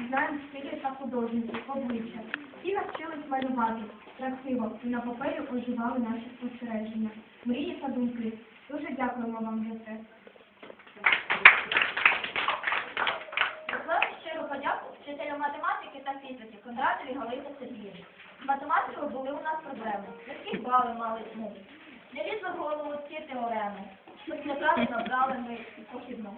знаємо стилі та художників, обличчя. Всі навчились малювати красиво і на папері оживали наші спостереження, мрії та думки. Дуже дякуємо вам за це. Щиру подяку вчителю математики та фізики Кондратові Галині Сергіївні. З математикою були у нас проблеми. Які бали мали ми? Не лізли в голову ці теореми. Хоч неправильно брали ми похідну.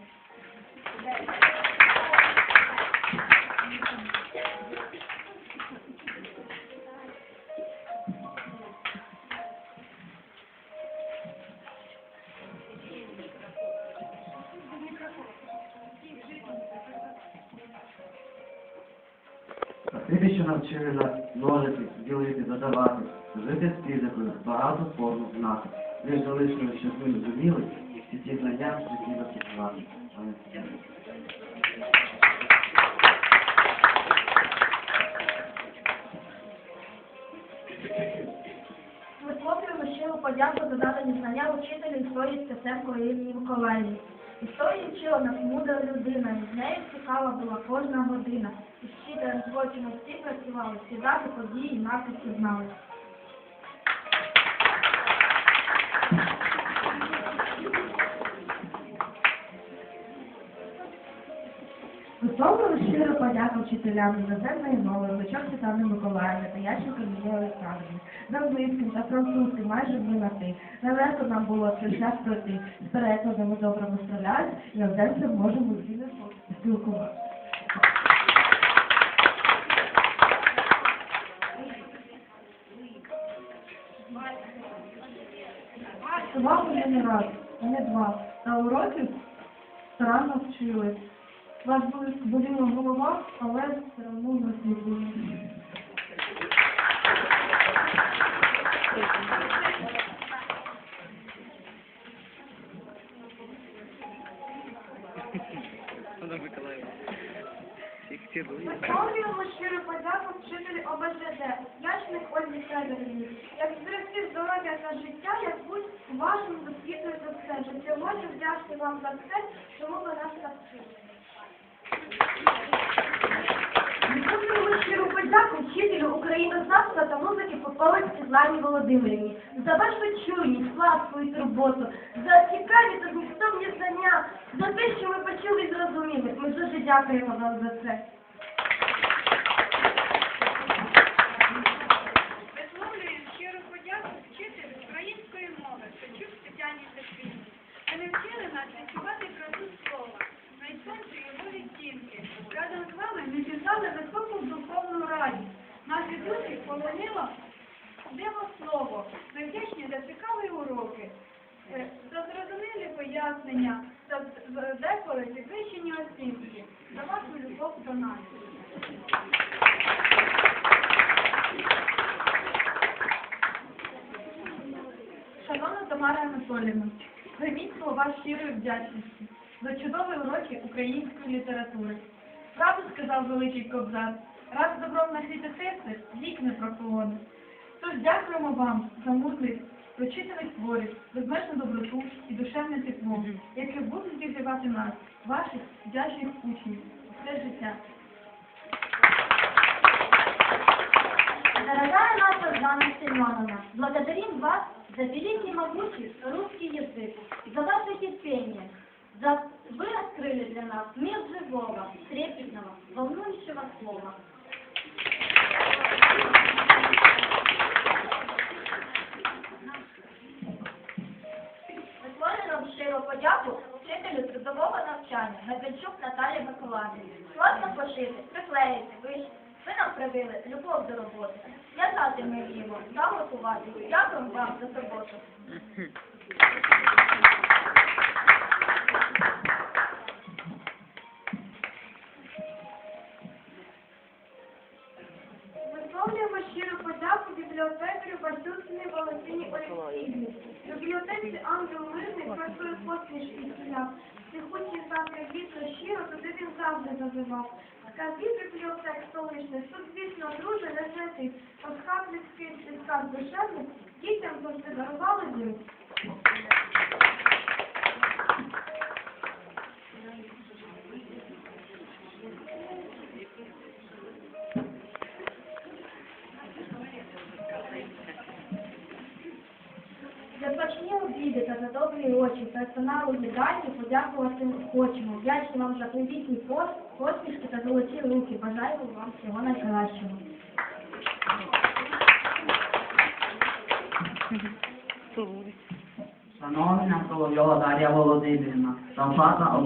Спасибі, що навчили нас множити, ділити, додавати, жити з фізикою, багато форму знати. Ви залишили, щоб ми зуміли всі ці знання в житті застосувати. Висловлюємо щиру подяку за надані знання учителю історії Стеценко Ірні Миколаївні. Історія вчила нас мудра людина, і з нею цікава була кожна година. Вчителем творчому всі працювали, всі дати події написи знали. Висловлюємо щиро подяку вчителям іноземної мови, Бичок Світлани Миколаївни та Ященко Лілії Олександрівні, з англійським та французьким майже ми на ти. Нелегко нам було цей шлях пройти. З перекладами добре виставляють, і іноземцям можемо вільно спілкуватися. Працював вони не раз, а не два. Та уроків старанно вчили. Вас були боліла голова, але все одно. Всіх цілую. Висловлюємо щиру подяку вчителю ОБЖД, Ячник Ользі Федорівні. Як зберегти здоров'я та життя, як світу і за все. Що сьогодні вдячні вам за все, чому ви нас навчили. Висловлюємо щиру подяку вчителю українознавства та музики Попович Світлані Володимирівні за вашу чуйність, ласку і турботу, за цікаві та змістовні знання, за те, що ви почули і зрозуміли. Ми дуже дякуємо вам за це. Висловлюю щиру подяку вчителю української мови Печук Тетяні Петрівні. Ви навчили нас відчувати красу слова, найсонці його відтінки. Разом з пізнали високу духовну радість. Наші душі полонило диво слово. Вдячні за цікаві уроки, е, за зрозумілі пояснення, за деколи підвищені оцінки, за вашу любов до нас. Шановна Тамара Анатоліївна, прийміть слова щирої вдячності за чудові уроки української літератури. Правду сказав великий кобзар, раз добром на світі серце, вік не прохолоне. Тож дякуємо вам за мудрість, прочитаних творів, безмежну доброту і душевне тепло, яке будуть зігрівати нас, ваших вдячних учнів, все життя. Дорогая наша Жанна Семеновна, благодарим вас за великий могучий русский язык, за ваше терпение, вы открыли для нас мир живого, трепетного, волнующего слова. Висловлюємо щиру подяку вчителю трудового навчання Медведчук Наталії Миколаївні. Складно пошити, приклеїти, вишити. Ви нам привили любов до роботи. В'язати ми вміємо, та готувати. Дякуємо вам за турботу. Подяку бібліотекарю Бандюкіній Валентині Олексіївні. В бібліотеці Ангел Мирний працює посмішки шлях. Піхучий замір вітер щиро, туди він завжди зазивав. Скажіть бібліотек столичний, тут, звісно, дуже не жити. От хаплівський сільська душевник дітям завжди дарували жити. смачні обіди та за добрі очі персоналу їдальні подякувати хочемо. Вдячні вам за пос- посмішки та золоті руки. Бажаю вам всього найкращого. Шановна Соловйова Дар'я Володимирівна та Пата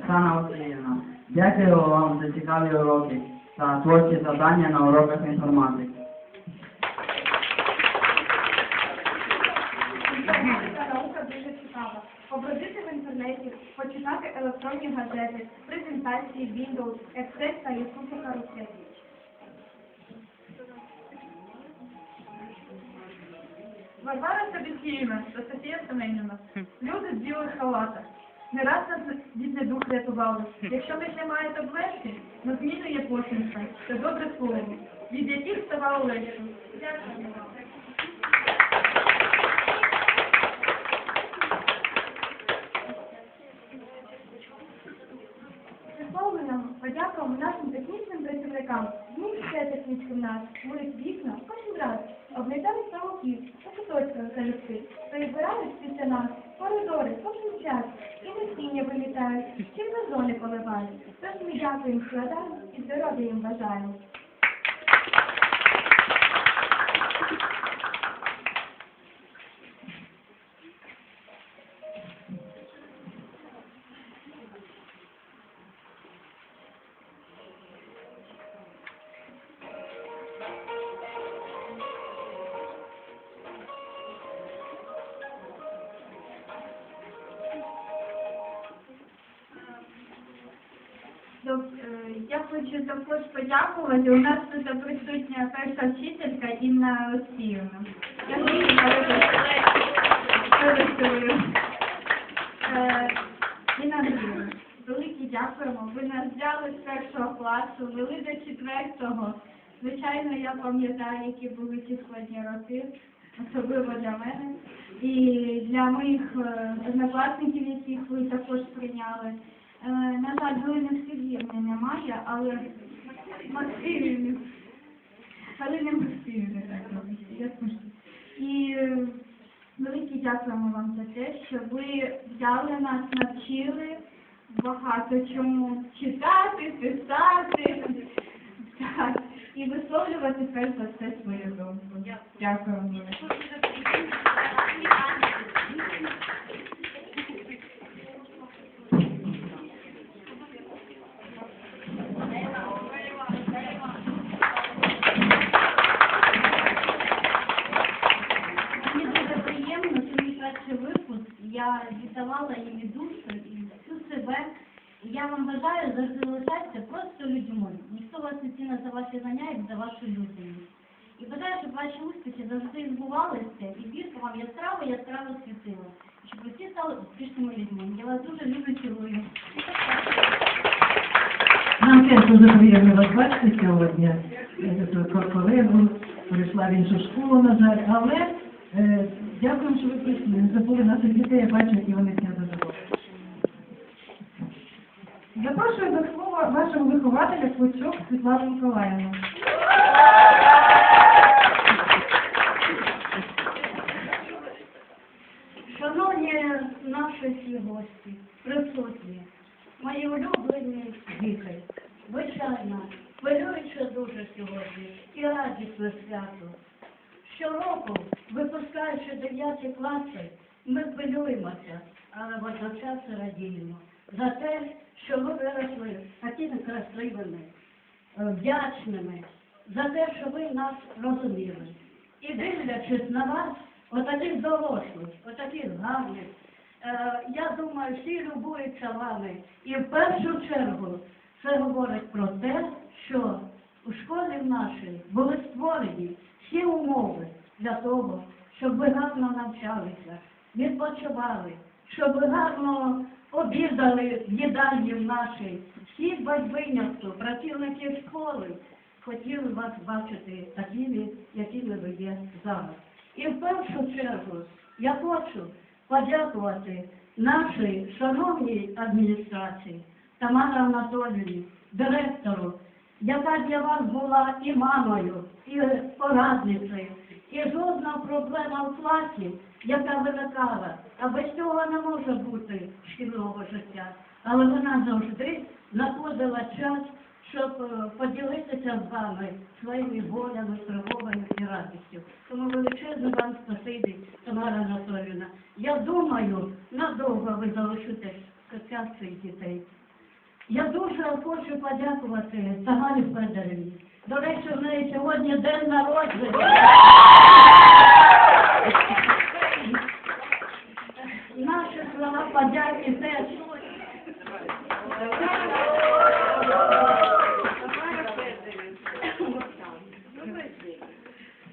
Оксана Васильівна, дякую вам за цікаві уроки та творчі завдання на уроках інформатики. Побродити в інтернеті, почитати електронні газети, презентації Windows, Excel та YouTube каруселі. Варвара Сабітіївна та Софія Семенівна. Люди в білих халатах. Не раз нас дітний дух рятували. Якщо ви ще маєте блески, на зміну є посмішка. Це добре слово, від яких ставало легше. Дякую ask Я хочу також подякувати. У нас тут присутня перша вчителька Інна Олексіївна. Я. Е, Інна Андріївна, велике дякуємо. Ви нас взяли з першого класу, вели до четвертого. Звичайно, я пам'ятаю, які були ті складні роки, особливо для мене. І для моїх е, однокласників, яких ви також прийняли. Е, На жаль, Галини Сергіївни немає, але Максимівни. Галини Максимівни, так я. І е, велике дякуємо вам за те, що ви взяли нас, навчили багато чому читати, писати, так, і висловлювати перш за все свою думку. Дякуємо. Мені дуже приємно, це мій перший випуск. Я віддавала їм і душу, і всю себе. І я вам бажаю завжди просто людьми. Ніхто вас не цінить за ваші знання, як за вашу людяність. І бажаю, щоб ваші успіхи завжди збувалися, і вірка вам яскраво, яскраво світила. Щоб ви всі стали успішними людьми. Я вас дуже люблю, цілую. Нам теж дуже вас бачити сьогодні. Колегу, прийшла в іншу школу, на жаль, але дякуємо, що ви прийшли. Забули наших дітей, я бачу, які вони з дуже. Запрошую до слова вашого вихователя Клочок Світлану Миколаївну. Шановні наші всі гості, присутні, мої улюблені діти, звичайно, хвилююче дуже сьогодні і радісне свято. Щороку, 9 класи, ми хвилюємося, але водночас радіємо за те, що ви виросли такими красивими, е, вдячними, за те, що ви нас розуміли. І дивлячись на вас, отаких дорослих, отаких гарних, е, я думаю, всі любуються вами. І в першу чергу це говорить про те, що у школі нашій були створені всі умови для того, щоб ви гарно навчалися, відпочивали, щоб ви гарно обідали в їдальні в нашій. Всі без винятку, працівники школи хотіли вас бачити такими, якими ви є зараз. І в першу чергу я хочу подякувати нашій шановній адміністрації Тамара Анатоліївні, директору, яка для вас була і мамою, і порадницею, І жодна проблема в класі, яка виникала, а без цього не може бути шкільного життя. Але вона завжди знаходила час, щоб е, поділитися з вами своїми болями, тривогами і радістю. Тому величезне вам спасибі, Тамара Анатоліївна. Я думаю, надовго ви залишитесь в цих дітей. Я дуже хочу подякувати Тамарі Федорівні. До речі, в неї сьогодні день народження. Наші слова подяки теж.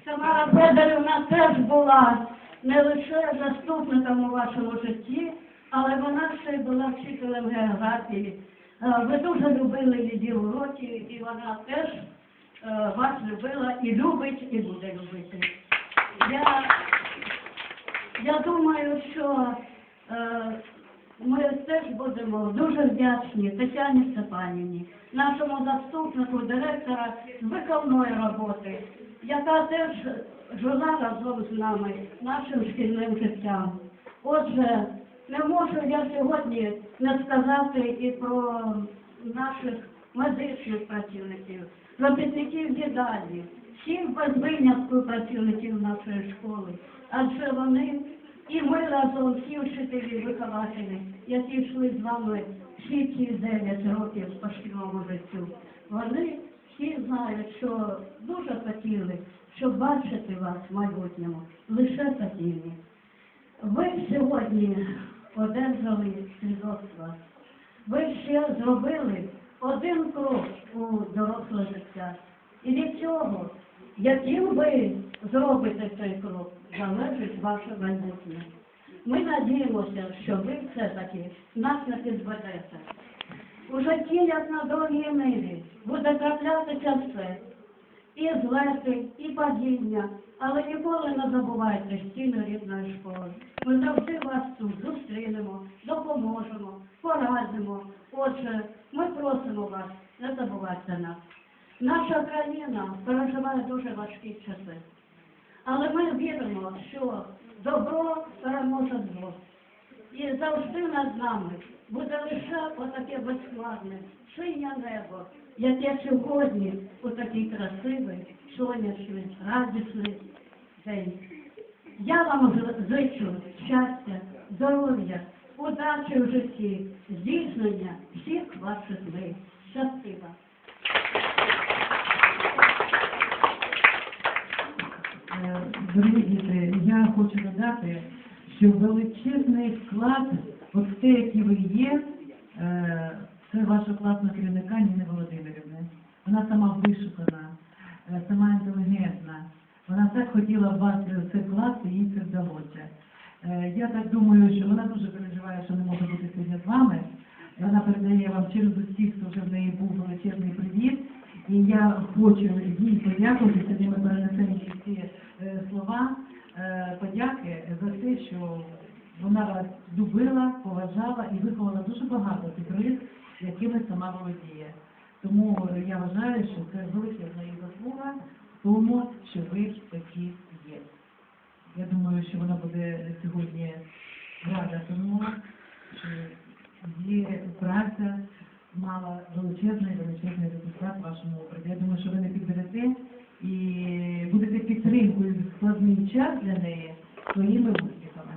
Тамара Федорівна теж була не лише заступником у вашому житті, але вона ще й була вчителем географії. Е, Ви дуже любили її уроки, і вона теж вас любила і любить, і буде любити. Я, я думаю, що е, ми теж будемо дуже вдячні Тетяні Степанівні, нашому заступнику директора з виховної роботи, яка теж жила разом з нами нашим шкільним життям. Отже, не можу я сьогодні не сказати і про наших медичних працівників, робітників їдальні, всіх без винятку працівників нашої школи, адже вони і ми разом, всі вчителі вихователі, які йшли з вами всі ці 9 років по шкільному життю, вони всі знають, що дуже хотіли, щоб бачити вас в майбутньому, лише хотіли. Ви сьогодні одержали свідоцтво. Ви ще зробили один крок у доросле життя. І від цього, яким ви зробите цей крок, залежить ваше майбутнє. Ми надіємося, що ви все-таки нас не підведете. У житті, на довгій ниві, буде траплятися все. І злети, і падіння, але ніколи не забувайте стіни рідної школи. Ми завжди вас тут зустрінемо, допоможемо, порадимо. Отже, ми просимо вас, не забувайте нас. Наша країна переживає дуже важкі часи. Але ми віримо, що добро переможе зло. І завжди над нами буде лише отаке безскладне, синє небо, яке сьогодні у такий красивий, сонячний, радісний день. Я вам зичу щастя, здоров'я, удачі в житті, здійснення всіх ваших мрій. Щастива! Е, Дорогі я хочу додати, що величезний вклад, от те, які ви є, е, це ваша класна керівника Ніни Володимирівни. Вона сама вишукана, е, сама інтелігентна. Вона так хотіла в вас це вкласти, їй це вдалося. Е, Я так думаю, що вона дуже переживає, що не може бути сьогодні з вами. Вона передає вам через усіх, хто вже в неї був величезний привіт. І я хочу їй подякувати, сьогодні ми перенесемо ці е, слова е, подяки за те, що вона вас любила, поважала і виховала дуже багато тих рис, якими сама володіє. Тому я вважаю, що це величезна її заслуга в тому, що ви такі. Я думаю, що вона буде сьогодні рада тому, що її праця мала величезний величезний результат вашому окрузі. Я думаю, що ви не підберете і будете підтримкою в складний час для неї своїми успіхами.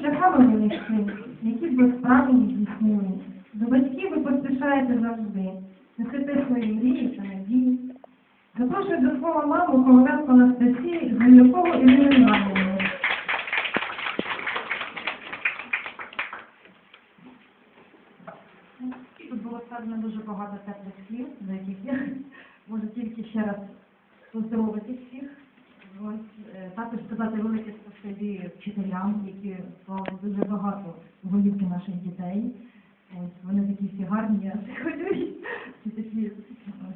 Шляхами ви не йшли, які б ви справи не здійснили, до батьків ви поспішаєте завжди, несете свої мрії та надії. Запрошую до слова маму Коваленко Анастасії з Гайлякову Ірину Іванівну. Тут було сказано дуже багато теплих слів, за яких я можу тільки ще раз поздоровити всіх. Е, також сказати велике спасибі вчителям, які вклали дуже багато голівки наших дітей. Ось вони такі всі гарні, я хвилююсь. Всі такі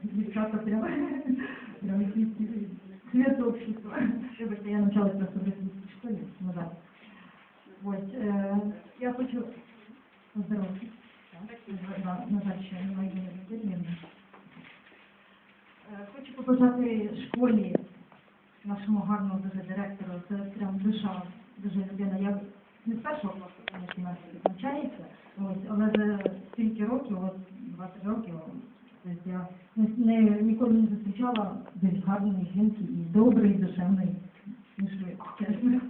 дівчата прямо прямо якісь світ общества. Вибачте, я навчалася просто в російській школі, на жаль. Ось, е, я хочу поздоровити. Так, на жаль, ще немає Ірини Володимирівни. Е, Хочу побажати школі, нашому гарному дуже директору. Це прям душа, дуже людина. Я не з першого класу, звісно, навчається, ось, але за стільки років, от 20 років, ось я не, ніколи не зустрічала більш гарної жінки і доброї, і душевної, ніж ви, чесно.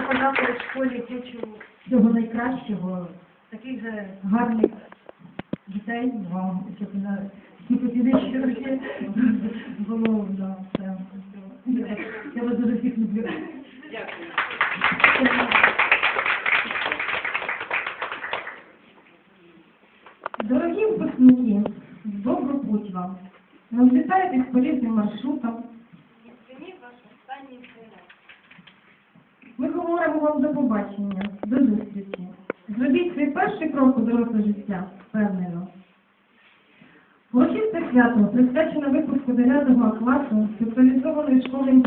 В школі, хочу всього найкращого, таких же гарних дітей вам, щоб на всі підвищі роки було на все. Я вас дуже всіх люблю. Дорогі випускники, добру путь вам. Розлітайте з полізним маршрутом. Ми говоримо вам до побачення, до зустрічі. Зробіть свій перший крок у доросле життя, впевнено. Урочисте свято присвячено випуску 9 класу спеціалізованої школи інтернату